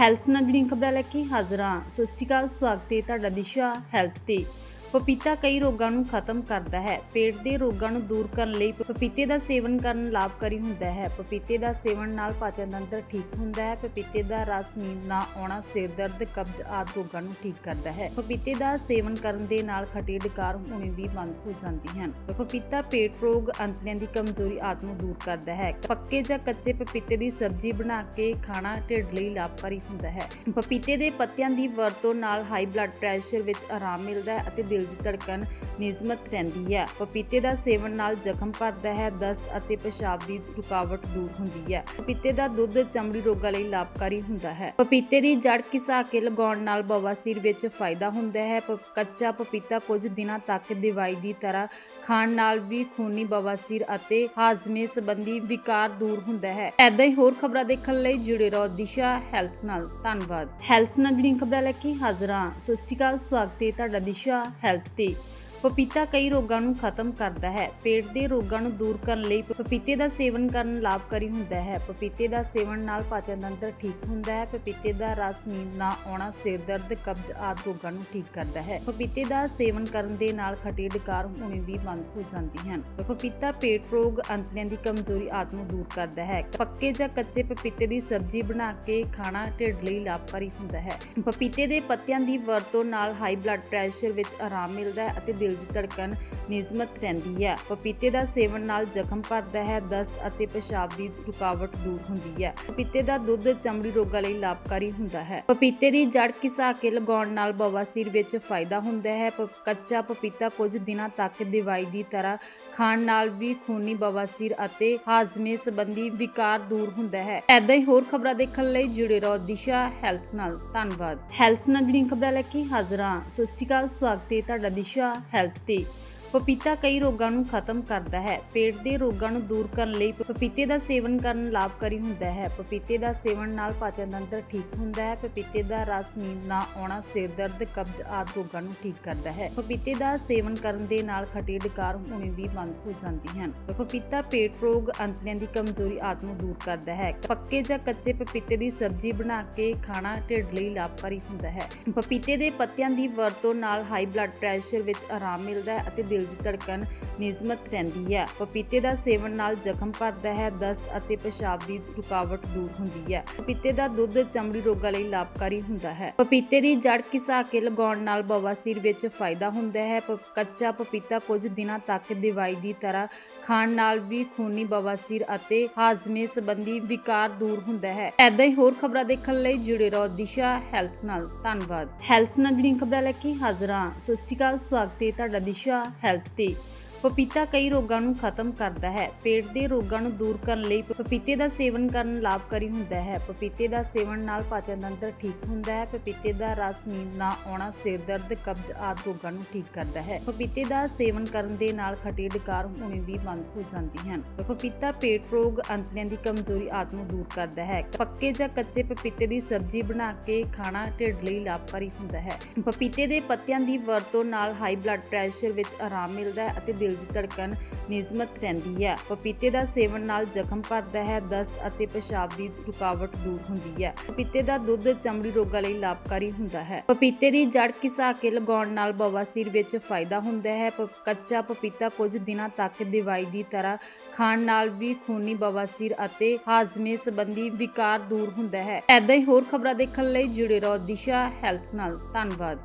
Health ਨਾਲ ਜੁੜੀਆਂ ਖਬਰਾਂ ਲੈ ਕੇ ਹਾਜ਼ਰ ਹਾਂ। ਸਤਿ ਸ਼੍ਰੀ ਅਕਾਲ, ਸਵਾਗਤ ਹੈ ਤੁਹਾਡਾ ਦਿਸ਼ਾ ਹੈਲਥ ਤੇ। ਪਪੀਤਾ ਕਈ ਰੋਗਾਂ ਨੂੰ ਖਤਮ ਕਰਦਾ ਹੈ। ਪੇਟ ਦੇ ਰੋਗਾਂ ਨੂੰ ਦੂਰ ਕਰਨ ਲਈ ਪਪੀਤੇ ਦਾ ਸੇਵਨ ਕਰਨ ਲਾਭਕਾਰੀ ਹੁੰਦਾ ਹੈ। ਪਪੀਤੇ ਦਾ ਸੇਵਨ ਨਾਲ ਪਾਚਨ ਤੰਤਰ ਠੀਕ ਹੁੰਦਾ ਹੈ। ਪਪੀਤੇ ਦਾ ਰਸ ਨੀਂਦ ਨਾ ਆਉਣਾ ਸਿਰ ਦਰਦ, ਕਬਜ਼ ਆਦਿ ਰੋਗਾਂ ਨੂੰ ਠੀਕ ਕਰਦਾ ਹੈ। ਪਪੀਤੇ ਦਾ ਸੇਵਨ ਕਰਨ ਦੇ ਨਾਲ ਖੱਟੀ ਡਕਾਰ ਹੋਣੀ ਵੀ ਬੰਦ ਹੋ ਜਾਂਦੀ ਹਨ। ਪਪੀਤਾ ਪੇਟ ਰੋਗ ਅੰਤੜੀਆਂ ਦੀ ਕਮਜ਼ੋਰੀ ਆਦਿ ਨੂੰ ਦੂਰ ਕਰਦਾ ਹੈ। ਪੱਕੇ ਜਾਂ ਕੱਚੇ ਪਪੀਤੇ ਦੀ ਸਬਜ਼ੀ ਬਣਾ ਕੇ ਖਾਣਾ ਢਿੱਡ ਲਈ ਲਾਭਕਾਰੀ ਹੁੰਦਾ ਹੈ। ਪਪੀਤੇ ਦੇ ਪੱਤਿਆਂ ਦੀ ਵਰਤੋਂ ਨਾਲ ਹਾਈ ਬਲੱਡ ਪ੍ਰੈਸ਼ਰ ਵਿੱਚ ਆਰਾਮ ਮਿਲਦਾ ਹੈ ਅਤੇ ਦਿਲ ਦੀ ਧੜਕਣ ਨਿਯਮਿਤ ਰਹਿੰਦੀ ਹੈ। ਪਪੀਤੇ ਦਾ ਸੇਵਨ ਨਾਲ ਜ਼ਖਮ ਭਰਦਾ ਹੈ, ਦਸਤ ਅਤੇ ਪਿਸ਼ਾਬ ਦੀ ਰੁਕਾਵਟ ਦੂਰ ਹੁੰਦੀ ਹੈ। ਪਪੀਤੇ ਦਾ ਦੁੱਧ ਚਮੜੀ ਰੋਗਾਂ ਲਈ ਲਾਭਕਾਰੀ ਹੁੰਦਾ ਹੈ। ਪਪੀਤੇ ਦੀ ਜੜ ਘਿਸਾ ਕੇ ਲਗਾਉਣ ਨਾਲ ਬਵਾਸੀਰ ਵਿੱਚ ਫਾਇਦਾ ਹੁੰਦਾ ਹੈ। ਕੱਚਾ ਪਪੀਤਾ ਕੁਝ ਦਿਨਾਂ ਤੱਕ ਦਵਾਈ ਦੀ ਤਰ੍ਹਾਂ ਖਾਣ ਨਾਲ ਵੀ ਖੂਨੀ ਬਵਾਸੀਰ ਅਤੇ ਹਾਜ਼ਮੇ ਸੰਬੰਧੀ ਵਿਕਾਰ ਦੂਰ ਹੁੰਦਾ ਹੈ। ਐਦਾਂ ਹੀ ਹੋਰ ਖਬਰਾਂ ਦੇਖਣ ਲਈ ਜੁੜੇ ਰਹੋ ਦਿਸ਼ਾ ਹੈਲਥ ਨਾਲ। ਧੰਨਵਾਦ। ਹੈਲਥ ਨਾਲ ਜੁੜੀਆਂ ਖਬਰਾਂ ਲੈ ਕੇ ਹਾਜ਼ਰ ਹਾਂ। ਸਤਿ ਸ਼੍ਰੀ ਅਕਾਲ। ਸਵਾਗਤ ਹੈ ਤੁਹਾਡਾ ਦਿਸ਼ਾ ਹੈਲਥ ਤੇ ਪਪੀਤਾ ਕਈ ਰੋਗਾਂ ਨੂੰ ਖਤਮ ਕਰਦਾ ਹੈ। ਪੇਟ ਦੇ ਰੋਗਾਂ ਨੂੰ ਦੂਰ ਕਰਨ ਲਈ ਪਪੀਤੇ ਦਾ ਸੇਵਨ ਕਰਨ ਲਾਭਕਾਰੀ ਹੁੰਦਾ ਹੈ। ਪਪੀਤੇ ਦਾ ਸੇਵਨ ਨਾਲ ਪਾਚਨ ਤੰਤਰ ਠੀਕ ਹੁੰਦਾ ਹੈ। ਪਪੀਤੇ ਦਾ ਰਸ ਨੀਂਦ ਨਾ ਆਉਣਾ ਸਿਰ ਦਰਦ, ਕਬਜ਼ ਆਦਿ ਰੋਗਾਂ ਨੂੰ ਠੀਕ ਕਰਦਾ ਹੈ। ਪਪੀਤੇ ਦਾ ਸੇਵਨ ਕਰਨ ਦੇ ਨਾਲ ਖੱਟੀ ਡਕਾਰ ਹੋਣੀ ਵੀ ਬੰਦ ਹੋ ਜਾਂਦੀ ਹਨ। ਪਪੀਤਾ ਪੇਟ ਰੋਗ ਅੰਤੜੀਆਂ ਦੀ ਕਮਜ਼ੋਰੀ ਆਦਿ ਨੂੰ ਦੂਰ ਕਰਦਾ ਹੈ। ਪੱਕੇ ਜਾਂ ਕੱਚੇ ਪਪੀਤੇ ਦੀ ਸਬਜ਼ੀ ਬਣਾ ਕੇ ਖਾਣਾ ਢਿੱਡ ਲਈ ਲਾਭਕਾਰੀ ਹੁੰਦਾ ਹੈ। ਪਪੀਤੇ ਦੇ ਪੱਤਿਆਂ ਦੀ ਵਰਤੋਂ ਨਾਲ ਹਾਈ ਬਲੱਡ ਪ੍ਰੈਸ਼ਰ ਵਿੱਚ ਆਰਾਮ ਮਿਲਦਾ ਹੈ ਅਤੇ ਦਿਲ ਦੀ ਧੜਕਣ ਨਿਯਮਿਤ ਰਹਿੰਦੀ ਹੈ। ਪਪੀਤੇ ਦਾ ਸੇਵਨ ਨਾਲ ਜ਼ਖਮ ਭਰਦਾ ਹੈ, ਦਸਤ ਅਤੇ ਪਿਸ਼ਾਬ ਦੀ ਰੁਕਾਵਟ ਦੂਰ ਹੁੰਦੀ ਹੈ। ਪਪੀਤੇ ਦਾ ਦੁੱਧ ਚਮੜੀ ਰੋਗਾਂ ਲਈ ਲਾਭਕਾਰੀ ਹੁੰਦਾ ਹੈ। ਪਪੀਤੇ ਦੀ ਜੜ ਘਿਸਾ ਕੇ ਲਗਾਉਣ ਨਾਲ ਬਵਾਸੀਰ ਵਿੱਚ ਫਾਇਦਾ ਹੁੰਦਾ ਹੈ। ਕੱਚਾ ਪਪੀਤਾ ਕੁਝ ਦਿਨਾਂ ਤੱਕ ਦਵਾਈ ਦੀ ਤਰ੍ਹਾਂ ਖਾਣ ਨਾਲ ਵੀ ਖੂਨੀ ਬਵਾਸੀਰ ਅਤੇ ਹਾਜ਼ਮੇ ਸੰਬੰਧੀ ਵਿਕਾਰ ਦੂਰ ਹੁੰਦਾ ਹੈ। ਐਦਾਂ ਹੀ ਹੋਰ ਖਬਰਾਂ ਦੇਖਣ ਲਈ ਜੁੜੇ ਰਹੋ ਦਿਸ਼ਾ ਹੈਲਥ ਨਾਲ। ਧੰਨਵਾਦ। ਹੈਲਥ ਨਾਲ ਜੁੜੀਆਂ ਖਬਰਾਂ ਲੈ ਕੇ ਹਾਜ਼ਰ ਹਾਂ। ਸਤਿ ਸ਼੍ਰੀ ਅਕਾਲ। ਸਵਾਗਤ ਹੈ ਤੁਹਾਡਾ ਦਿਸ਼ਾ ਹੈਲਥ ਤੇ ਪਪੀਤਾ ਕਈ ਰੋਗਾਂ ਨੂੰ ਖਤਮ ਕਰਦਾ ਹੈ। ਪੇਟ ਦੇ ਰੋਗਾਂ ਨੂੰ ਦੂਰ ਕਰਨ ਲਈ ਪਪੀਤੇ ਦਾ ਸੇਵਨ ਕਰਨ ਲਾਭਕਾਰੀ ਹੁੰਦਾ ਹੈ। ਪਪੀਤੇ ਦਾ ਸੇਵਨ ਨਾਲ ਪਾਚਨ ਤੰਤਰ ਠੀਕ ਹੁੰਦਾ ਹੈ। ਪਪੀਤੇ ਦਾ ਰਸ ਨੀਂਦ ਨਾ ਆਉਣਾ ਸਿਰ ਦਰਦ, ਕਬਜ਼ ਆਦਿ ਰੋਗਾਂ ਨੂੰ ਠੀਕ ਕਰਦਾ ਹੈ। ਪਪੀਤੇ ਦਾ ਸੇਵਨ ਕਰਨ ਦੇ ਨਾਲ ਖੱਟੀ ਡਕਾਰ ਹੋਣੀ ਵੀ ਬੰਦ ਹੋ ਜਾਂਦੀ ਹਨ। ਪਪੀਤਾ ਪੇਟ ਰੋਗ ਅੰਤੜੀਆਂ ਦੀ ਕਮਜ਼ੋਰੀ ਆਦਿ ਨੂੰ ਦੂਰ ਕਰਦਾ ਹੈ। ਪੱਕੇ ਜਾਂ ਕੱਚੇ ਪਪੀਤੇ ਦੀ ਸਬਜ਼ੀ ਬਣਾ ਕੇ ਖਾਣਾ ਢਿੱਡ ਲਈ ਲਾਭਕਾਰੀ ਹੁੰਦਾ ਹੈ। ਪਪੀਤੇ ਦੇ ਪੱਤਿਆਂ ਦੀ ਵਰਤੋਂ ਨਾਲ ਹਾਈ ਬਲੱਡ ਪ੍ਰੈਸ਼ਰ ਵਿੱਚ ਆਰਾਮ ਮਿਲਦਾ ਹੈ ਅਤੇ ਦਿਲ ਦੀ ਧੜਕਣ ਨਿਯਮਿਤ ਰਹਿੰਦੀ ਹੈ। ਪਪੀਤੇ ਦਾ ਸੇਵਨ ਨਾਲ ਜ਼ਖਮ ਭਰਦਾ ਹੈ, ਦਸਤ ਅਤੇ ਪਿਸ਼ਾਬ ਦੀ ਰੁਕਾਵਟ ਦੂਰ ਹੁੰਦੀ ਹੈ। ਪਪੀਤੇ ਦਾ ਦੁੱਧ ਚਮੜੀ ਰੋਗਾਂ ਲਈ ਲਾਭਕਾਰੀ ਹੁੰਦਾ ਹੈ। ਪਪੀਤੇ ਦੀ ਜੜ ਘਿਸਾ ਕੇ ਲਗਾਉਣ ਨਾਲ ਬਵਾਸੀਰ ਵਿੱਚ ਫਾਇਦਾ ਹੁੰਦਾ ਹੈ। ਕੱਚਾ ਪਪੀਤਾ ਕੁਝ ਦਿਨਾਂ ਤੱਕ ਦਵਾਈ ਦੀ ਤਰ੍ਹਾਂ ਖਾਣ ਨਾਲ ਵੀ ਖੂਨੀ ਬਵਾਸੀਰ ਅਤੇ ਹਾਜ਼ਮੇ ਸੰਬੰਧੀ ਵਿਕਾਰ ਦੂਰ ਹੁੰਦਾ ਹੈ। ਐਦਾਂ ਹੀ ਹੋਰ ਖਬਰਾਂ ਦੇਖਣ ਲਈ ਜੁੜੇ ਰਹੋ ਦਿਸ਼ਾ ਹੈਲਥ ਨਾਲ। ਧੰਨਵਾਦ। ਹੈਲਥ ਨਾਲ ਜੁੜੀਆਂ ਖਬਰਾਂ ਲੈ ਕੇ ਹਾਜ਼ਰ ਹਾਂ। ਸਤਿ ਸ਼੍ਰੀ ਅਕਾਲ। ਸਵਾਗਤ ਹੈ ਤੁਹਾਡਾ ਦਿਸ਼ਾ ਹੈਲਥ ਤੇ ਪਪੀਤਾ ਕਈ ਰੋਗਾਂ ਨੂੰ ਖਤਮ ਕਰਦਾ ਹੈ। ਪੇਟ ਦੇ ਰੋਗਾਂ ਨੂੰ ਦੂਰ ਕਰਨ ਲਈ ਪਪੀਤੇ ਦਾ ਸੇਵਨ ਕਰਨ ਲਾਭਕਾਰੀ ਹੁੰਦਾ ਹੈ। ਪਪੀਤੇ ਦਾ ਸੇਵਨ ਨਾਲ ਪਾਚਨ ਤੰਤਰ ਠੀਕ ਹੁੰਦਾ ਹੈ। ਪਪੀਤੇ ਦਾ ਰਸ ਨੀਂਦ ਨਾ ਆਉਣਾ ਸਿਰ ਦਰਦ, ਕਬਜ਼ ਆਦਿ ਰੋਗਾਂ ਨੂੰ ਠੀਕ ਕਰਦਾ ਹੈ। ਪਪੀਤੇ ਦਾ ਸੇਵਨ ਕਰਨ ਦੇ ਨਾਲ ਖੱਟੀ ਡਕਾਰ ਹੋਣੀ ਵੀ ਬੰਦ ਹੋ ਜਾਂਦੀ ਹਨ। ਪਪੀਤਾ ਪੇਟ ਰੋਗ ਅੰਤੜੀਆਂ ਦੀ ਕਮਜ਼ੋਰੀ ਆਦਿ ਨੂੰ ਦੂਰ ਕਰਦਾ ਹੈ। ਪੱਕੇ ਜਾਂ ਕੱਚੇ ਪਪੀਤੇ ਦੀ ਸਬਜ਼ੀ ਬਣਾ ਕੇ ਖਾਣਾ ਢਿੱਡ ਲਈ ਲਾਭਕਾਰੀ ਹੁੰਦਾ ਹੈ। ਪਪੀਤੇ ਦੇ ਪੱਤਿਆਂ ਦੀ ਵਰਤੋਂ ਨਾਲ ਹਾਈ ਬਲੱਡ ਪ੍ਰੈਸ਼ਰ ਵਿੱਚ ਆਰਾਮ ਮਿਲਦਾ ਹੈ ਅਤੇ ਦਿਲ ਦੀ ਧੜਕਣ ਨਿਯਮਿਤ ਰਹਿੰਦੀ ਹੈ। ਪਪੀਤੇ ਦਾ ਸੇਵਨ ਨਾਲ ਜ਼ਖਮ ਭਰਦਾ ਹੈ, ਦਸਤ ਅਤੇ ਪਿਸ਼ਾਬ ਦੀ ਰੁਕਾਵਟ ਦੂਰ ਹੁੰਦੀ ਹੈ। ਪਪੀਤੇ ਦਾ ਦੁੱਧ ਚਮੜੀ ਰੋਗਾਂ ਲਈ ਲਾਭਕਾਰੀ ਹੁੰਦਾ ਹੈ। ਪਪੀਤੇ ਦੀ ਜੜ ਘਿਸਾ ਕੇ ਲਗਾਉਣ ਨਾਲ ਬਵਾਸੀਰ ਵਿੱਚ ਫਾਇਦਾ ਹੁੰਦਾ ਹੈ। ਕੱਚਾ ਪਪੀਤਾ ਕੁਝ ਦਿਨਾਂ ਤੱਕ ਦਵਾਈ ਦੀ ਤਰ੍ਹਾਂ ਖਾਣ ਨਾਲ ਵੀ ਖੂਨੀ ਬਵਾਸੀਰ ਅਤੇ ਹਾਜ਼ਮੇ ਸੰਬੰਧੀ ਵਿਕਾਰ ਦੂਰ ਹੁੰਦਾ ਹੈ। ਐਦਾਂ ਹੀ ਹੋਰ ਖਬਰਾਂ ਦੇਖਣ ਲਈ ਜੁੜੇ ਰਹੋ ਦਿਸ਼ਾ ਹੈਲਥ ਨਾਲ। ਧੰਨਵਾਦ।